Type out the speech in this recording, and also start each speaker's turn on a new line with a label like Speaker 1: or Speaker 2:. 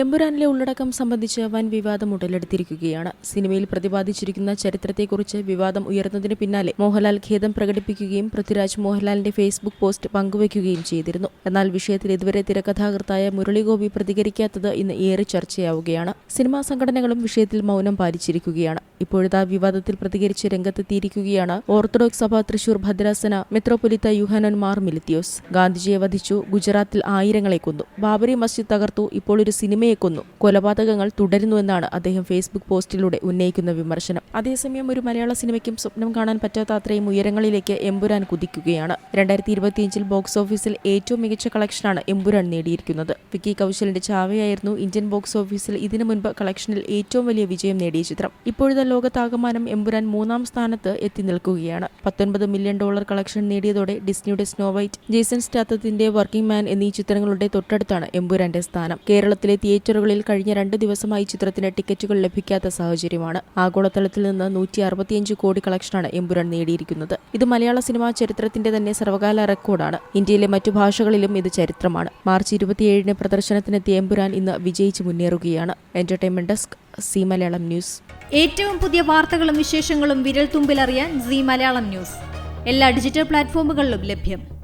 Speaker 1: എമ്പുരാനിലെ ഉള്ളടക്കം സംബന്ധിച്ച് വൻ വിവാദം ഉടലെടുത്തിരിക്കുകയാണ്. സിനിമയിൽ പ്രതിപാദിച്ചിരിക്കുന്ന ചരിത്രത്തെക്കുറിച്ച് വിവാദം ഉയർന്നതിന് പിന്നാലെ മോഹൻലാൽ ഖേദം പ്രകടിപ്പിക്കുകയും പൃഥ്വിരാജ് മോഹൻലാലിന്റെ ഫേസ്ബുക്ക് പോസ്റ്റ് പങ്കുവയ്ക്കുകയും ചെയ്തിരുന്നു. എന്നാൽ വിഷയത്തിൽ ഇതുവരെ തിരക്കഥാകൃത്തായ മുരളിഗോപി പ്രതികരിക്കാത്തത് ഇന്ന് ഏറെ ചർച്ചയാവുകയാണ്. സിനിമാ സംഘടനകളും വിഷയത്തിൽ മൗനം പാലിച്ചിരിക്കുകയാണ്. ഇപ്പോഴത്തെ വിവാദത്തിൽ പ്രതികരിച്ച് രംഗത്തെത്തിയിരിക്കുകയാണ് ഓർത്തഡോക്സ് സഭ തൃശൂർ ഭദ്രാസന മെത്രോപൊലിത്ത യുഹാനൻ മാർ മിലിത്തിയോസ്. ഗാന്ധിജിയെ വധിച്ചു ഗുജറാത്തിൽ ആയിരങ്ങളെ കൊന്നു. ബാബറി മസ്ജിദ് തകർത്തു ഇപ്പോൾ ഒരു കൊന്നു കൊലപാതകങ്ങൾ തുടരുന്നുവെന്നാണ് അദ്ദേഹം ഫേസ്ബുക്ക് പോസ്റ്റിലൂടെ ഉന്നയിക്കുന്ന വിമർശനം. അതേസമയം ഒരു മലയാള സിനിമയ്ക്കും സ്വപ്നം കാണാൻ പറ്റാത്ത അത്രയും ഉയരങ്ങളിലേക്ക് എമ്പുരാൻ കുതിക്കുകയാണ്. രണ്ടായിരത്തി ഇരുപത്തിയഞ്ചിൽ ബോക്സ് ഓഫീസിൽ ഏറ്റവും മികച്ച കളക്ഷനാണ് എമ്പുരാൻ നേടിയിരിക്കുന്നത്. വിക്കി കൗശലിന്റെ ചാവയായിരുന്നു ഇന്ത്യൻ ബോക്സ് ഓഫീസിൽ ഇതിനു മുൻപ് കളക്ഷനിൽ ഏറ്റവും വലിയ വിജയം നേടിയ ചിത്രം. ഇപ്പോഴത്തെ ലോകത്താകമാനം എമ്പുരാൻ മൂന്നാം സ്ഥാനത്ത് എത്തി നിൽക്കുകയാണ്. പത്തൊൻപത് മില്യൺ ഡോളർ കളക്ഷൻ നേടിയതോടെ ഡിസ്നിയുടെ സ്നോ വൈറ്റ് ജേസൺ സ്റ്റാത്തത്തിന്റെ വർക്കിംഗ് മാൻ എന്നീ ചിത്രങ്ങളുടെ തൊട്ടടുത്താണ് എമ്പുരാന്റെ സ്ഥാനം. കേരളത്തിലെ തിയേറ്ററുകളിൽ കഴിഞ്ഞ രണ്ട് ദിവസമായി ചിത്രത്തിന് ടിക്കറ്റുകൾ ലഭിക്കാത്ത സാഹചര്യമാണ്. ആഗോളതലത്തിൽ നിന്ന് നൂറ്റി അറുപത്തിയഞ്ച് കോടി കളക്ഷനാണ് എമ്പുരാൻ നേടിയിരിക്കുന്നത്. ഇത് മലയാള സിനിമാ ചരിത്രത്തിന്റെ തന്നെ സർവകാല റെക്കോർഡാണ്. ഇന്ത്യയിലെ മറ്റു ഭാഷകളിലും ഇത് ചരിത്രമാണ്. മാർച്ച് ഇരുപത്തിയേഴിന് പ്രദർശനത്തിനെത്തിയ എമ്പുരാൻ ഇന്ന് വിജയിച്ച് മുന്നേറുകയാണ്. Entertainment desk Zee Malayalam news.
Speaker 2: ഏറ്റവും പുതിയ വാർത്തകളും വിശേഷങ്ങളും വിരൽ തുമ്പിലറിയാൻ സി മലയാളം ന്യൂസ്. എല്ലാ ഡിജിറ്റൽ പ്ലാറ്റ്ഫോമുകളിലും ലഭ്യം.